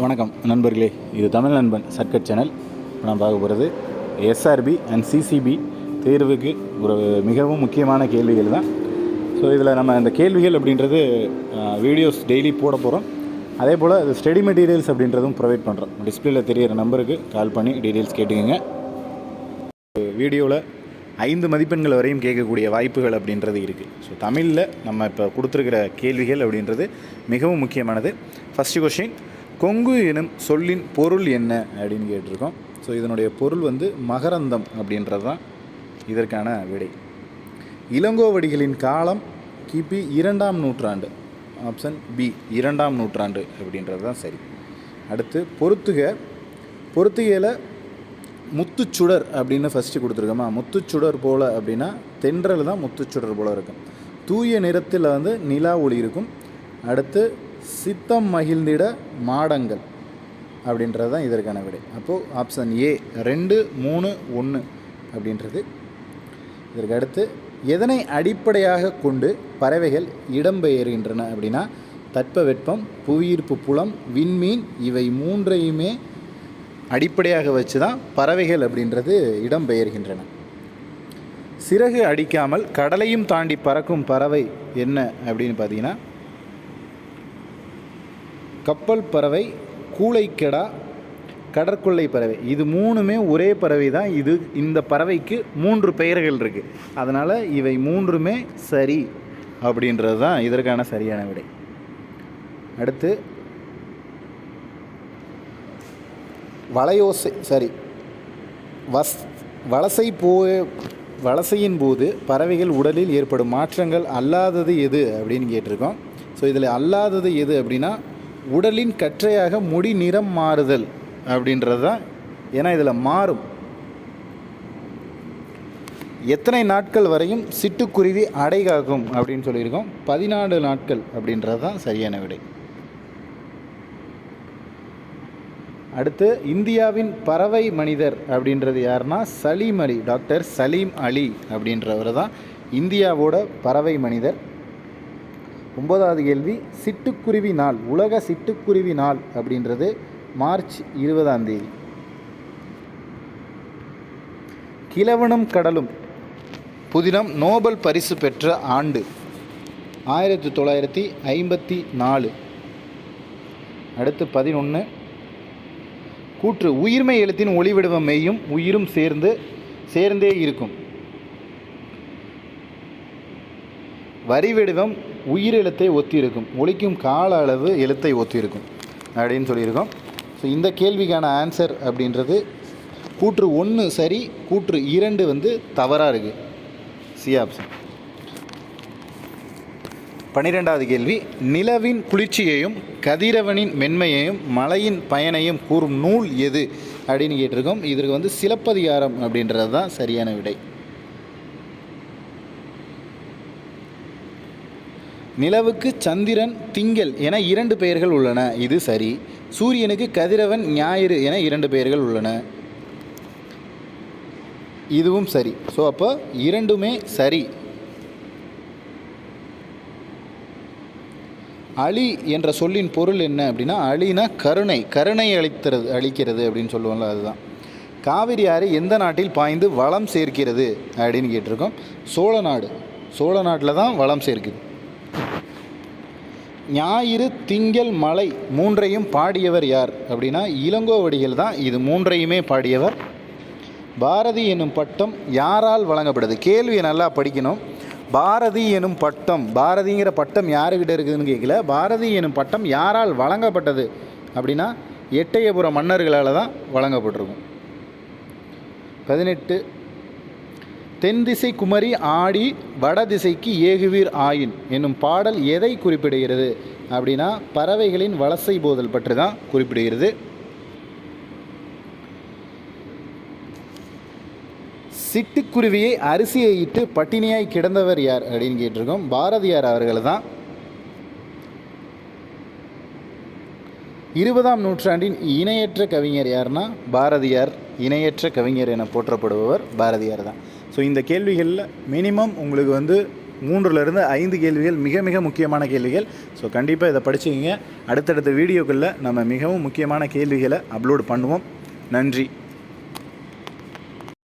வணக்கம் நண்பர்களே இது தமிழ் நண்பன் சர்க்கட் சேனல். இப்போ நான் பார்க்க போகிறது எஸ்ஆர்பி அண்ட் சிசிபி தேர்வுக்கு ஒரு மிகவும் முக்கியமான கேள்விகள் தான். ஸோ இதில் நம்ம இந்த கேள்விகள் அப்படின்றது வீடியோஸ் டெய்லி போட போகிறோம் அதே போல் ஸ்டடி மெட்டீரியல்ஸ் அப்படின்றதும் ப்ரொவைட் பண்ணுறோம் டிஸ்பிளேயில் தெரியிற நம்பருக்கு கால் பண்ணி டீட்டெயில்ஸ் கேட்டுக்கோங்க. வீடியோவில் ஐந்து மதிப்பெண்கள் வரையும் கேட்கக்கூடிய வாய்ப்புகள் அப்படின்றது இருக்குது ஸோ தமிழில் நம்ம இப்போ கொடுத்துருக்கிற கேள்விகள் அப்படின்றது மிகவும் முக்கியமானது. ஃபஸ்ட்டு கொஷின் கொங்கு எனும் சொல்லின் பொருள் என்ன அப்படின்னு கேட்டிருக்கோம். ஸோ இதனுடைய பொருள் வந்து மகரந்தம் அப்படின்றது தான் இதற்கான விடை. இளங்கோவடிகளின் காலம் கிபி இரண்டாம் நூற்றாண்டு ஆப்ஷன் பி இரண்டாம் நூற்றாண்டு அப்படின்றது தான் சரி. அடுத்து பொறுத்துக பொறுத்துகையில் முத்துச்சுடர் அப்படின்னு ஃபஸ்ட்டு கொடுத்துருக்கோமா? முத்துச்சுடர் போல் அப்படின்னா தென்றல் தான் முத்துச்சுடர் போல் இருக்கும். தூய நிறத்தில் வந்து நிலா ஒளி இருக்கும். அடுத்து சித்தம் மகிழ்ந்திட மாடங்கள் அப்படின்றது தான் இதற்கான விடை. அப்போது ஆப்ஷன் ஏ ரெண்டு மூணு ஒன்று அப்படின்றது. இதற்கு அடுத்து எதனை அடிப்படையாக கொண்டு பறவைகள் இடம்பெயர்கின்றன அப்படின்னா தட்பவெப்பம் புவியீர்ப்பு புலம் விண்மீன் இவை மூன்றையுமே அடிப்படையாக வச்சு தான் பறவைகள் அப்படின்றது இடம்பெயர்கின்றன சிறகு அடிக்காமல் கடலையும் தாண்டி பறக்கும் பறவை என்ன அப்படின்னு பார்த்தீங்கன்னா கப்பல் பறவை கூளைக்கெடா கடற்கொள்ளை பறவை. இது மூணுமே ஒரே பறவை தான். இது இந்த பறவைக்கு மூன்று பெயர்கள் இருக்குது அதனால் இவை மூன்றுமே சரி அப்படின்றது தான் இதற்கான சரியான விடை. அடுத்து வளையோசை சரி வஸ் வலசை போ வலசையின் போது பறவைகள் உடலில் ஏற்படும் மாற்றங்கள் அல்லாதது எது அப்படின்னு கேட்டிருக்கோம். ஸோ இதில் அல்லாதது எது அப்படின்னா உடலின் கற்றையாக முடி நிறம் மாறுதல் அப்படின்றது தான். ஏன்னா இதில் மாறும். எத்தனை நாட்கள் வரையும் சிட்டுக்குருவி அடை காக்கும் அப்படின்னு சொல்லியிருக்கோம். பதினாலு நாட்கள் அப்படின்றது தான் சரியான விடை. அடுத்து இந்தியாவின் பறவை மனிதர் அப்படின்றது யாருன்னா சலீம் அலி டாக்டர் சலீம் அலி அப்படின்றவர் தான் இந்தியாவோட பறவை மனிதர். ஒன்பதாவது கேள்வி சிட்டுக்குருவி நாள் உலக சிட்டுக்குருவி நாள் அப்படின்றது மார்ச் இருபதாம் தேதி. கிழவனும் கடலும் புதினம் நோபல் பரிசு பெற்ற ஆண்டு ஆயிரத்தி தொள்ளாயிரத்தி ஐம்பத்தி நாலு. அடுத்து பதினொன்று கூற்று உயிர்மை எழுத்தின் ஒளிவிடுவம் மெய்யும் உயிரும் சேர்ந்து சேர்ந்தே இருக்கும். வரிவடிவம் உயிர் எழுத்தை ஒத்திருக்கும். ஒழிக்கும் கால அளவு எழுத்தை ஒத்திருக்கும். அப்படின்னு சொல்லியிருக்கோம். ஸோ இந்த கேள்விக்கான ஆன்சர் அப்படின்றது கூற்று ஒன்று சரி கூற்று இரண்டு வந்து தவறாக இருக்குது சி ஆப்ஷன் பன்னிரெண்டாவது கேள்வி. நிலவின் குளிர்ச்சியையும் கதிரவனின் மென்மையையும் மலையின் பயனையும் கூறும் நூல் எது? அப்படின்னு கேட்டிருக்கோம். இதற்கு வந்து சிலப்பதிகாரம் அப்படின்றது தான் சரியான விடை. நிலவுக்கு சந்திரன் திங்கள் என இரண்டு பெயர்கள் உள்ளன. இது சரி. சூரியனுக்கு கதிரவன் ஞாயிறு என இரண்டு பெயர்கள் உள்ளன. இதுவும் சரி. ஸோ அப்போ இரண்டுமே சரி. அழி என்ற சொல்லின் பொருள் என்ன அப்படின்னா அழினா கருணை கருணை அளிக்கிறது அளிக்கிறது அப்படின்னு சொல்லுவோம்ல அதுதான். காவிரி ஆறு எந்த நாட்டில் பாய்ந்து வளம் சேர்க்கிறது அப்படின்னு கேட்டிருக்கோம். சோழ நாடு. சோழ நாட்டில் தான் வளம் சேர்க்குது. ஞாயிறு திங்கள் மலை மூன்றையும் பாடியவர் யார்? அப்படின்னா இளங்கோவடிகள் தான் இது மூன்றையுமே பாடியவர். பாரதி எனும் பட்டம் யாரால் வழங்கப்படுது? கேள்வியை நல்லா படிக்கணும். பாரதி எனும் பட்டம் பாரதிங்கிற பட்டம் யாருக்கிட்ட இருக்குதுன்னு கேட்கல பாரதி எனும் பட்டம் யாரால் வழங்கப்பட்டது? அப்படின்னா எட்டயபுர மன்னர்களால் தான் வழங்கப்பட்டிருக்கும். பதினெட்டு தென் திசை குமரி ஆடி வடதிசைக்கு ஏகுவீர் ஆயின் என்னும் பாடல் எதை குறிப்பிடுகிறது அப்படின்னா பறவைகளின் வலசை போதல் பற்றி தான் குறிப்பிடுகிறது. சிட்டுக்குருவியை அரிசியை இட்டு பட்டினியாய் கிடந்தவர் யார் அப்படின்னு கேட்டிருக்கோம். பாரதியார் அவர்கள் தான். இருபதாம் நூற்றாண்டின் இணையற்ற கவிஞர் யாருன்னா பாரதியார். இணையற்ற கவிஞர் என போற்றப்படுபவர் பாரதியார் தான். ஸோ இந்த கேள்விகளில் மினிமம் உங்களுக்கு வந்து மூன்றுலேருந்து ஐந்து கேள்விகள் மிக மிக முக்கியமான கேள்விகள். ஸோ கண்டிப்பாக இதை படிச்சுக்கிங்க. அடுத்தடுத்த வீடியோக்களில் நம்ம மிகவும் முக்கியமான கேள்விகளை அப்லோட் பண்ணுவோம். நன்றி.